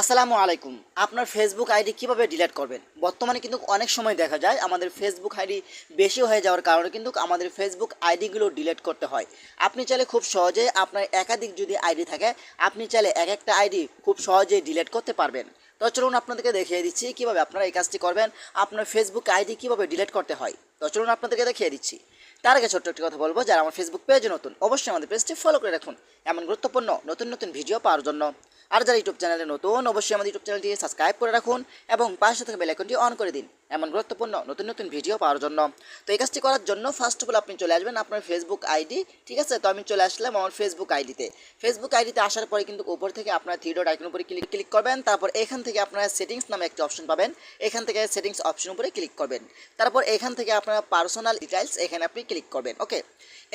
আসসালামু আলাইকুম। আপনার ফেসবুক আইডি কীভাবে ডিলিট করবেন? বর্তমানে কিন্তু অনেক সময় দেখা যায় আমাদের ফেসবুক আইডি বেশি হয়ে যাওয়ার কারণে কিন্তু আমাদের ফেসবুক আইডিগুলো ডিলিট করতে হয়। আপনি চাইলে খুব সহজে আপনার একাধিক যদি আইডি থাকে, আপনি চাইলে এক একটা আইডি খুব সহজেই ডিলিট করতে পারবেন। তো চলুন আপনাদেরকে দেখিয়ে দিচ্ছি কীভাবে আপনারা এই কাজটি করবেন, আপনার ফেসবুক আইডি কীভাবে ডিলিট করতে হয়। তো চলুন আপনাদেরকে দেখিয়ে দিচ্ছি। তার আগে ছোট্ট একটি কথা বলব, যারা আমার ফেসবুক পেজে নতুন, অবশ্যই আমাদের পেজটি ফলো করে রাখুন। এমন গুরুত্বপূর্ণ, নতুন নতুন ভিডিও পাওয়ার জন্য আর যারা ইউটিউব চ্যানেলে নতুন, অবশ্যই আমাদের ইউটিউব চ্যানেলটি সাবস্ক্রাইব করে রাখুন এবং পাশে থাকা বেলাইকনটি অন করে দিন। এমন গুরুত্বপূর্ণ নতুন নতুন ভিডিও পাওয়ার জন্য। তো এই কাজটি করার জন্য ফার্স্ট অফ অল আপনি চলে আসবেন আপনার ফেসবুক আইডি ঠিক আছে? তো আমি চলে আসলাম আমার ফেসবুক আইডিতে ফেসবুক আইডিতে আসার পরে কিন্তু উপর থেকে আপনার থ্রি ডট আইকন উপরে ক্লিক ক্লিক করবেন। তারপর এখান থেকে আপনারা সেটিংস নামে একটি অপশন পাবেন। এখান থেকে সেটিংস অপশন উপরে ক্লিক করবেন। তারপর এখান থেকে আপনার পার্সোনাল ডিটেলস এখানে আপনি ক্লিক করবেন ওকে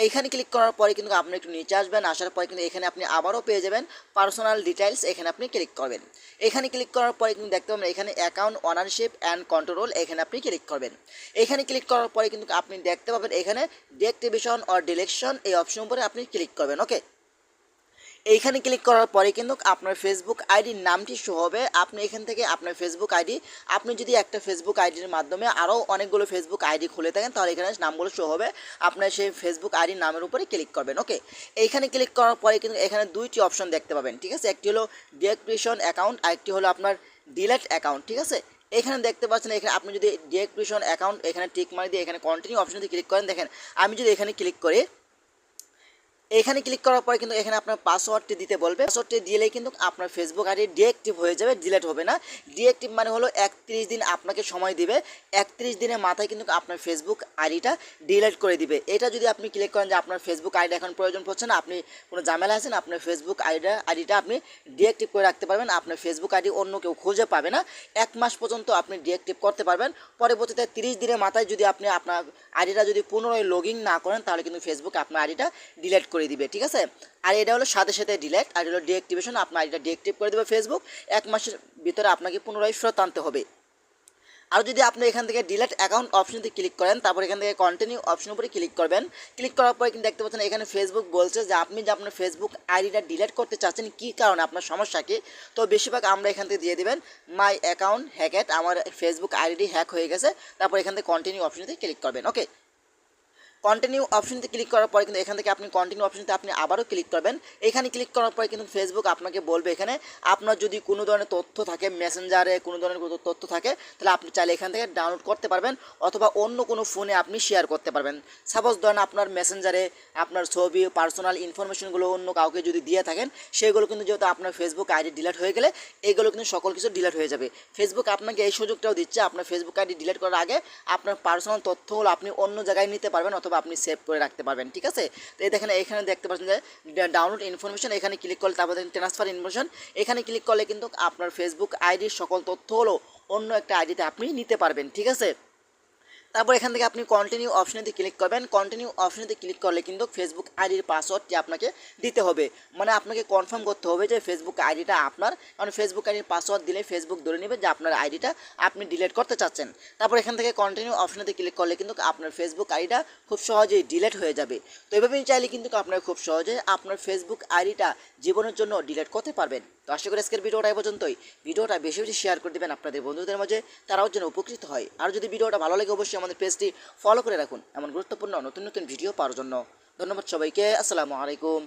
এইখানে ক্লিক করার পরে কিন্তু আপনি একটু নিচে আসবেন। আসার পরে কিন্তু এখানে আপনি আবারও পেয়ে যাবেন পার্সোনাল ডিটেলস এখানে আপনি ক্লিক করবেন। এখানে ক্লিক করার পরে কিন্তু দেখতে পাবেন এখানে অ্যাকাউন্ট ওনারশিপ অ্যান্ড কন্ট্রোল এখানে আপনি ক্লিক করবেন। এখানে ক্লিক করার পরে কিন্তু আপনি দেখতে পাবেন এখানে ডিঅ্যাক্টিভেশন অর ডিলেকশন এই অপশন উপরে আপনি ক্লিক করবেন ওকে এইখানে ক্লিক করার পরে কিন্তু আপনার ফেসবুক আইডির নামটি শো হবে। আপনি এখান থেকে আপনার ফেসবুক আইডি আপনি যদি একটা ফেসবুক আইডির মাধ্যমে আরও অনেকগুলো ফেসবুক আইডি খুলে থাকেন, তাহলে এখানে নামগুলো শো হবে। আপনার সেই ফেসবুক আইডির নামের উপরে ক্লিক করবেন ওকে এইখানে ক্লিক করার পরে কিন্তু এখানে দুইটি অপশন দেখতে পাবেন, ঠিক আছে? একটি হলো ডিঅ্যাক্টিভেশন অ্যাকাউন্ট আরেকটি হলো আপনার ডিলেট অ্যাকাউন্ট ঠিক আছে? এখানে দেখতে পাচ্ছেন, এখানে আপনি যদি ডিএক্টিভেশন অ্যাকাউন্ট এখানে টিক মারি দিয়ে এখানে কন্টিনিউ অপশন দিয়ে ক্লিক করেন, দেখেন, আমি যদি এখানে ক্লিক করি এখানে ক্লিক করার পরে কিন্তু এখানে আপনার পাসওয়ার্ডটি দিতে বলবে। পাসওয়ার্ডটি দিলেই কিন্তু আপনার ফেসবুক আইডি ডিএক্টিভ হয়ে যাবে ডিলেট হবে না। ডিএক্টিভ মানে হলো একত্রিশ দিন আপনাকে সময় দিবে। একত্রিশ দিনের মাথায় কিন্তু আপনার ফেসবুক আইডিটা ডিলেট করে দিবে। এটা যদি আপনি ক্লিক করেন যে আপনার ফেসবুক আইডি এখন প্রয়োজন পড়ছে না, আপনি কোনো ঝামেলা আছেন আপনার ফেসবুক আইডি আইডিটা আপনি ডিএক্টিভ করে রাখতে পারবেন। আপনার ফেসবুক আইডি অন্য কেউ খুঁজে পাবে না। এক মাস পর্যন্ত আপনি ডিএক্টিভ করতে পারবেন। পরবর্তীতে তিরিশ দিনের মাথায় যদি আপনি আপনার আইডিটা যদি পুনরায় লগ না করেন, তাহলে কিন্তু ফেসবুক আপনার আইডিটা ডিলেট করে দিবে, ঠিক আছে? আর এটা হলো সাথে সাথে ডিলেট আর হলো ডিঅ্যাক্টিভেশন আপনার আইডিটা ডিঅ্যাক্টিভ করে দেবে ফেসবুক এক মাসের ভিতরে আপনাকে পুনরায় ফেরত আনতে হবে। আর যদি আপনি এখান থেকে ডিলেট অ্যাকাউন্ট অপশনতে ক্লিক করেন, তারপর এখান থেকে কন্টিনিউ অপশন উপরে ক্লিক করবেন। ক্লিক করার পরে কিন্তু দেখতে পাচ্ছেন এখানে ফেসবুক বলছে যে, আপনি যে আপনার ফেসবুক আইডিটা ডিলেট করতে চাচ্ছেন, কী কারণে? আপনার সমস্যা কি? তো বেশিরভাগ আমরা এখান থেকে দিয়ে দেবেন মাই অ্যাকাউন্ট হ্যাকেট আমার ফেসবুক আইডিটি হ্যাক হয়ে গেছে, তারপর এখান থেকে কন্টিনিউ অপশনতে ক্লিক করবেন ওকে কন্টিনিউ অপশনতে ক্লিক করার পরে কিন্তু এখান থেকে আপনি কন্টিনিউ অপশনতে আপনি আবারও ক্লিক করবেন। এখানে ক্লিক করার পরে কিন্তু ফেসবুক আপনাকে বলবে এখানে, আপনার যদি কোনো ধরনের তথ্য থাকে মেসেঞ্জারে কোনো ধরনের তথ্য থাকে, তাহলে আপনি চাইলে এখান থেকে ডাউনলোড করতে পারবেন অথবা অন্য কোনো ফোনে আপনি শেয়ার করতে পারবেন। সাপোজ ধরেন আপনার মেসেঞ্জারে আপনার ছবি পার্সোনাল ইনফরমেশনগুলো অন্য কাউকে যদি দিয়ে থাকেন, সেগুলো কিন্তু যেহেতু আপনার ফেসবুক আইডি ডিলিট হয়ে গেলে, এগুলো কিন্তু সকল কিছু ডিলিট হয়ে যাবে। ফেসবুক আপনাকে এই সুযোগটাও দিচ্ছে, আপনার ফেসবুক আইডি ডিলিট করার আগে আপনার পার্সোনাল তথ্যগুলো আপনি অন্য জায়গায় নিতে পারবেন অথবা আপনি সেভ করে রাখতে পারবেন, ঠিক আছে? তো এই দেখেন, এখানে দেখতে পাচ্ছেন যে ডাউনলোড ইনফরমেশন এখানে ক্লিক করলে তারপর দেখেন ট্রান্সফার ইনফরমেশন এখানে ক্লিক করলে কিন্তু আপনার ফেসবুক আইডির সকল তথ্য হলো অন্য একটা আইডিতে আপনি নিতে পারবেন, ঠিক আছে? তারপর এখান থেকে আপনি কন্টিনিউ অপশনেতে ক্লিক করবেন। কন্টিনিউ অপশনেতে ক্লিক করলে কিন্তু ফেসবুক আইডির পাসওয়ার্ডটি আপনাকে দিতে হবে। মানে আপনাকে কনফার্ম করতে হবে যে ফেসবুক আইডিটা আপনার। কারণ ফেসবুক আইডির পাসওয়ার্ড দিলে ফেসবুক ধরে নেবে যে আপনার আইডিটা আপনি ডিলিট করতে চাচ্ছেন। তারপর এখান থেকে কন্টিনিউ অপশনেতে ক্লিক করলে কিন্তু আপনার ফেসবুক আইডিটা খুব সহজেই ডিলিট হয়ে যাবে। তো এভাবেই চাইলে কিন্তু আপনার খুব সহজে আপনার ফেসবুক আইডিটা জীবনের জন্য ডিলিট করতে পারবেন। তো আশা করি আজকের ভিডিওটা এই পর্যন্তই। ভিডিওটা বেশি বেশি শেয়ার করে দেবেন আপনাদের বন্ধুদের মাঝে, তারাও যেন উপকৃত হয়। আর যদি ভিডিওটা ভালো লাগে আমাদের পেজটি ফলো করে রাখুন। এমন গুরুত্বপূর্ণ নতুন নতুন ভিডিও পাওয়ার জন্য। ধন্যবাদ সবাইকে। আসসালামু আলাইকুম।